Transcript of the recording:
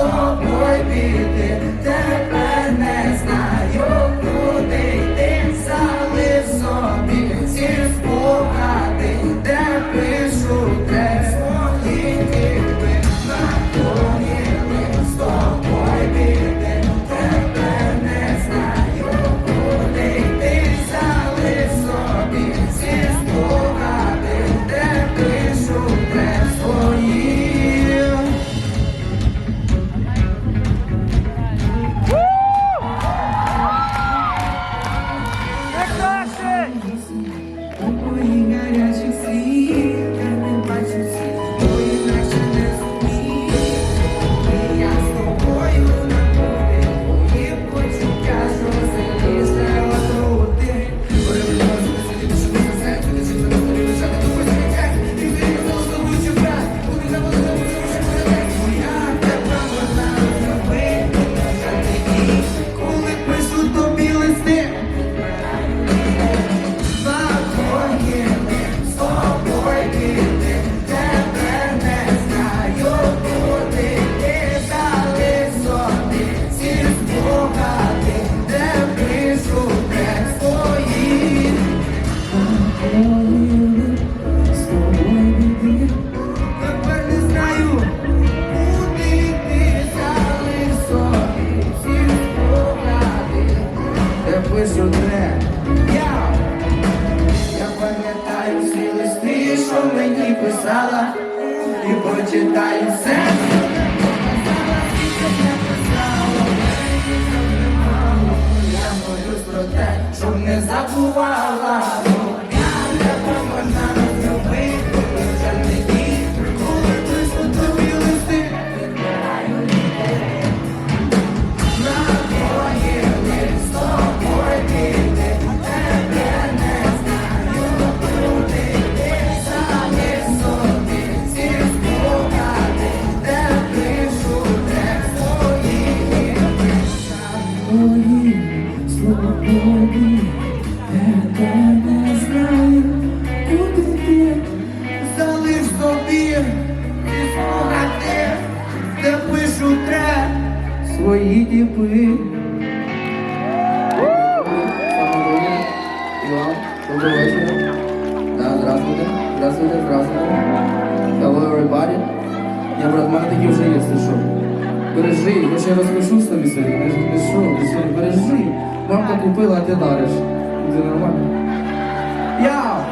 тобою піти, тепер не знаю, куди йти, спогади, де пишу. Пишу трек. Я, я пам'ятаю всі листи, що мені писала, і почитаю все. Я молюсь про те, щоб не забувала. Я, брат, в мене такі вже є, що? Бережи, я ще розпишу собі собі. Мамка купила, а ти дариш. Це нормально. Яу!